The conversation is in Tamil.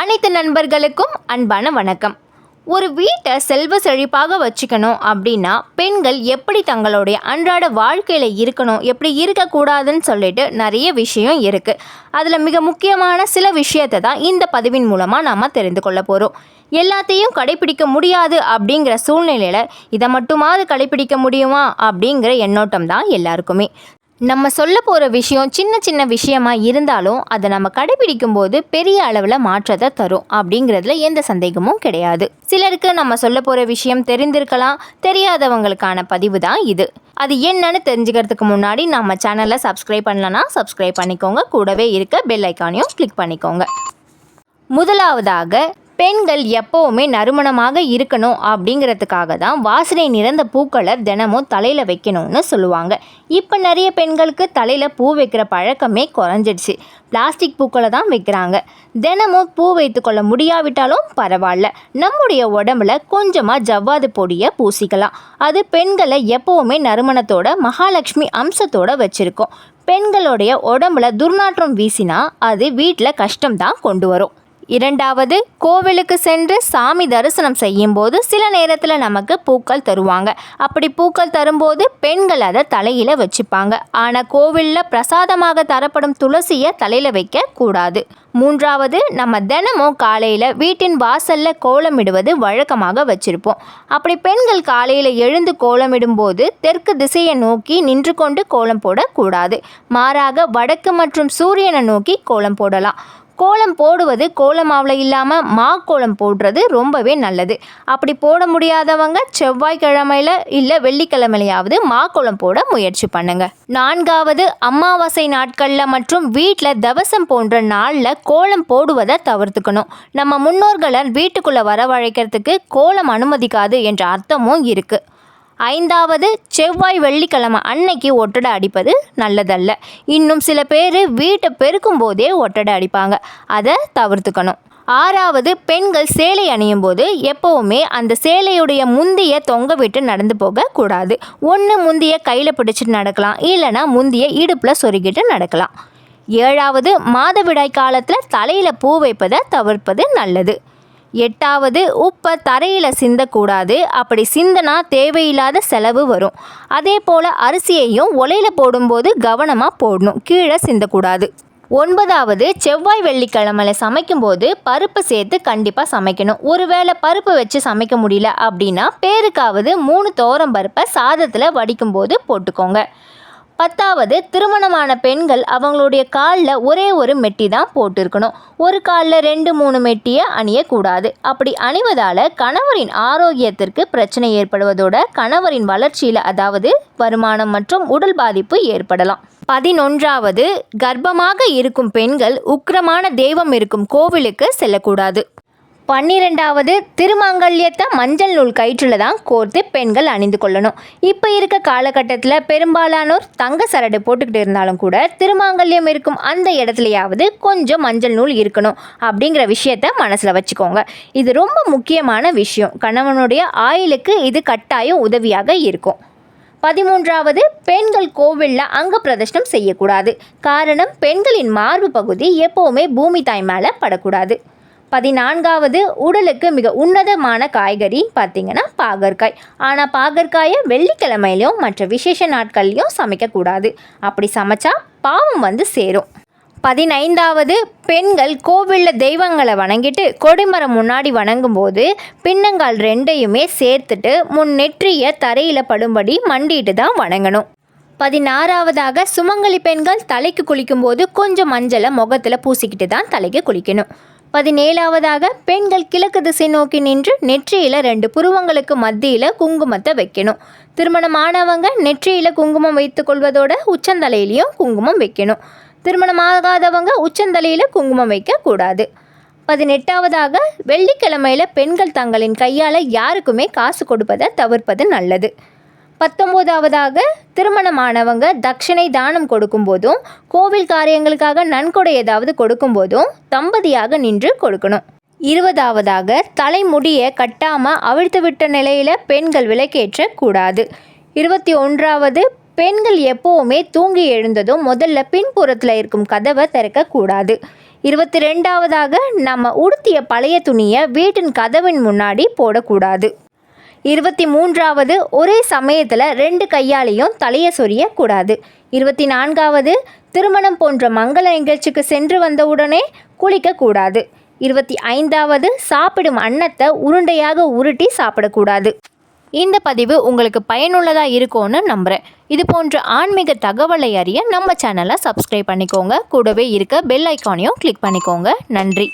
அனைத்து நண்பர்களுக்கும் அன்பான வணக்கம். ஒரு வீட்டை செல்வ செழிப்பாக வச்சுக்கணும் அப்படின்னா பெண்கள் எப்படி தங்களுடைய அன்றாட வாழ்க்கையில் இருக்கணும் எப்படி இருக்கக்கூடாதுன்னு சொல்லிட்டு நிறைய விஷயம் இருக்குது அதில் மிக முக்கியமான சில விஷயத்தை தான் இந்த பதிவின் மூலமாக நாம் தெரிந்து கொள்ள போகிறோம் எல்லாத்தையும் கடைபிடிக்க முடியாது அப்படிங்கிற சூழ்நிலையில் இதை மட்டுமாவது கடைபிடிக்க முடியுமா அப்படிங்கிற எண்ணோட்டம் தான் எல்லாருக்குமே. நம்ம சொல்ல போகிற விஷயம் சின்ன சின்ன விஷயமா இருந்தாலும் அதை நம்ம கடைபிடிக்கும் போது பெரிய அளவில் மாற்றத்தை தரும் அப்படிங்கிறதுல எந்த சந்தேகமும் கிடையாது. சிலருக்கு நம்ம சொல்ல போகிற விஷயம் தெரிந்திருக்கலாம் தெரியாதவங்களுக்கான பதிவு தான் இது. அது என்னன்னு தெரிஞ்சுக்கிறதுக்கு முன்னாடி நம்ம சேனலை சப்ஸ்கிரைப் பண்ணலன்னா சப்ஸ்கிரைப் பண்ணிக்கோங்க. கூடவே இருக்க பெல் ஐக்கானையும் கிளிக் பண்ணிக்கோங்க. முதலாவதாக பெண்கள் எப்போவுமே நறுமணமாக இருக்கணும் அப்படிங்கிறதுக்காக தான் வாசனை நிறைந்த பூக்களை தினமும் தலையில் வைக்கணும்னு சொல்லுவாங்க. இப்போ நிறைய பெண்களுக்கு தலையில் பூ வைக்கிற பழக்கமே குறைஞ்சிடுச்சு. பிளாஸ்டிக் பூக்களை தான் வைக்கிறாங்க. தினமும் பூ வைத்துக்கொள்ள முடியாவிட்டாலும் பரவாயில்ல. நம்முடைய உடம்புல கொஞ்சமாக ஜவ்வாது பொடியை பூசிக்கலாம். அது பெண்களை எப்போவுமே நறுமணத்தோட மகாலட்சுமி அம்சத்தோட வச்சுருக்கோம். பெண்களுடைய உடம்புல துர்நாற்றம் வீசினா அது வீட்டில் கஷ்டம்தான் கொண்டு வரும். இரண்டாவது கோவிலுக்கு சென்று சாமி தரிசனம் செய்யும்போது சில நேரத்தில் நமக்கு பூக்கள் தருவாங்க. அப்படி பூக்கள் தரும்போது பெண்கள் அதை தலையில் வச்சுப்பாங்க. ஆனால் கோவிலில் பிரசாதமாக தரப்படும் துளசியை தலையில் வைக்க கூடாது மூன்றாவது நம்ம தினமும் காலையில் வீட்டின் வாசலில் கோலமிடுவது வழக்கமாக வச்சிருப்போம். அப்படி பெண்கள் காலையில் எழுந்து கோலமிடும்போது தெற்கு திசையை நோக்கி நின்று கொண்டு கோலம் போடக்கூடாது. மாறாக வடக்கு மற்றும் சூரியனை நோக்கி கோலம் போடலாம். கோலம் போடுவது கோலமாவில் இல்லாமல் மா கோலம் போடுறது ரொம்பவே நல்லது. அப்படி போட முடியாதவங்க செவ்வாய்க்கிழமையில் இல்லை வெள்ளிக்கிழமையிலையாவது மா கோலம் போட முயற்சி பண்ணுங்க. நான்காவது அமாவாசை நாட்களில் மற்றும் வீட்டில் தவசம் போன்ற நாளில் கோலம் போடுவதை தவிர்த்துக்கணும். நம்ம முன்னோர்களை வீட்டுக்குள்ளே வரவழைக்கிறதுக்கு கோலம் அனுமதிக்காது என்ற அர்த்தமும் இருக்குது ஐந்தாவது செவ்வாய் வெள்ளிக்கிழமை அன்னைக்கு ஒட்டடை அடிப்பது நல்லதல்ல. இன்னும் சில பேர் வீட்டை பெருக்கும் போதே ஒட்டடை அடிப்பாங்க. அதை தவிர்த்துக்கணும். ஆறாவது பெண்கள் சேலை அணியும் போது எப்போவுமே அந்த சேலையுடைய முந்திய தொங்க விட்டு நடந்து போக கூடாது. ஒன்று முந்திய கையில் பிடிச்சிட்டு நடக்கலாம். இல்லைனா முந்திய இடுப்பில் சொருகிட்டு நடக்கலாம். ஏழாவது மாதவிடாய் காலத்தில் தலையில் பூ வைப்பதை தவிர்ப்பது நல்லது. எட்டாவது உப்பை தரையில் சிந்தக்கூடாது. அப்படி சிந்தனா தேவையில்லாத செலவு வரும். அதே போல் அரிசியையும் ஒலையில் போடும்போது கவனமாக போடணும். கீழே சிந்தக்கூடாது. ஒன்பதாவது செவ்வாய் வெள்ளிக்கிழமையில் சமைக்கும்போது பருப்பு சேர்த்து கண்டிப்பாக சமைக்கணும். ஒருவேளை பருப்பு வச்சு சமைக்க முடியல அப்படின்னா பேருக்காவது மூணு தோரம் பருப்பை சாதத்தில் வடிக்கும்போது போட்டுக்கோங்க. பத்தாவது திருமணமான பெண்கள் அவங்களுடைய காலில் ஒரே ஒரு மெட்டி தான் போட்டிருக்கணும். ஒரு காலில் ரெண்டு மூணு மெட்டியை அணியக்கூடாது. அப்படி அணிவதால் கணவரின் ஆரோக்கியத்திற்கு பிரச்சனை ஏற்படுவதோட கணவரின் வளர்ச்சியில் அதாவது வருமானம் மற்றும் உடல் பாதிப்பு ஏற்படலாம். பதினொன்றாவது கர்ப்பமாக இருக்கும் பெண்கள் உக்கிரமான தெய்வம் இருக்கும் கோவிலுக்கு செல்லக்கூடாது. பன்னிரெண்டாவது திருமாங்கல்யத்தை மஞ்சள் நூல் கயிற்றில் தான் கோர்த்து பெண்கள் அணிந்து கொள்ளணும். இப்போ இருக்க காலகட்டத்தில் பெரும்பாலானோர் தங்க சரடு போட்டுக்கிட்டு இருந்தாலும் கூட திருமாங்கல்யம் இருக்கும் அந்த இடத்துலையாவது கொஞ்சம் மஞ்சள் நூல் இருக்கணும் அப்படிங்கிற விஷயத்த மனசில் வச்சுக்கோங்க. இது ரொம்ப முக்கியமான விஷயம். கணவனுடைய ஆயுளுக்கு இது கட்டாயம் உதவியாக இருக்கும். பதிமூன்றாவது பெண்கள் கோவிலில் அங்க பிரதர்ஷனம் செய்யக்கூடாது. காரணம் பெண்களின் மார்பு பகுதி எப்போவுமே பூமி தாய் மேலே படக்கூடாது. பதினான்காவது உடலுக்கு மிக உன்னதமான காய்கறி பார்த்திங்கன்னா பாகற்காய். ஆனால் பாகற்காயை வெள்ளிக்கிழமையிலையும் மற்ற விசேஷ நாட்கள்லையும் சமைக்கக்கூடாது. அப்படி சமைச்சா பாவம் வந்து சேரும். பதினைந்தாவது பெண்கள் கோவிலில் தெய்வங்களை வணங்கிட்டு கொடிமரம் முன்னாடி வணங்கும்போது பின்னங்கால் ரெண்டையுமே சேர்த்துட்டு முன் நெற்றிய தரையில் படும்படி மண்டிட்டு தான் வணங்கணும். பதினாறாவதாக சுமங்கலி பெண்கள் தலைக்கு குளிக்கும்போது கொஞ்சம் மஞ்சளை முகத்தில் பூசிக்கிட்டு தான் தலைக்கு குளிக்கணும். பதினேழாவதாக பெண்கள் கிழக்கு திசை நோக்கி நின்று நெற்றியில் ரெண்டு புருவங்களுக்கு மத்தியில் குங்குமத்தை வைக்கணும். திருமணமானவங்க நெற்றியில் குங்குமம் வைத்துக்கொள்வதோட உச்சந்தலையிலையும் குங்குமம் வைக்கணும். திருமணமாகாதவங்க உச்சந்தலையில் குங்குமம் வைக்கக்கூடாது பதினெட்டாவதாக வெள்ளிக்கிழமையில் பெண்கள் தங்களின் கையால் யாருக்குமே காசு கொடுப்பதை தவிர்ப்பது நல்லது. பத்தொம்போதாவதாக திருமணமானவங்க தட்சிணை தானம் கொடுக்கும்போதும் கோவில் காரியங்களுக்காக நன்கொடை ஏதாவது கொடுக்கும்போதும் தம்பதியாக நின்று கொடுக்கணும். இருபதாவதாக தலைமுடியை கட்டாமல் அவிழ்த்து விட்ட நிலையில் பெண்கள் விலக்கேற்ற கூடாது. இருபத்தி ஒன்றாவது பெண்கள் எப்போவுமே தூங்கி எழுந்ததும் முதல்ல பின்புறத்தில் இருக்கும் கதவை திறக்கக்கூடாது இருபத்தி ரெண்டாவதாக நம்ம உடுத்திய பழைய துணியை வீட்டின் கதவின் முன்னாடி போடக்கூடாது. இருபத்தி மூன்றாவது ஒரே சமயத்தில் ரெண்டு கையாலையும் தலையை சொரியக்கூடாது. இருபத்தி நான்காவது திருமணம் போன்ற மங்கள நிகழ்ச்சிக்கு சென்று வந்தவுடனே குளிக்கக்கூடாது. இருபத்தி ஐந்தாவது சாப்பிடும் அன்னத்தை உருண்டையாக உருட்டி சாப்பிடக்கூடாது. இந்த பதிவு உங்களுக்கு பயனுள்ளதாக இருக்கும்னு நம்புகிறேன் இது போன்ற ஆன்மீக தகவலை அறிய நம்ம சேனலை சப்ஸ்கிரைப் பண்ணிக்கோங்க. கூடவே இருக்க பெல் ஐக்கானையும் கிளிக் பண்ணிக்கோங்க. நன்றி.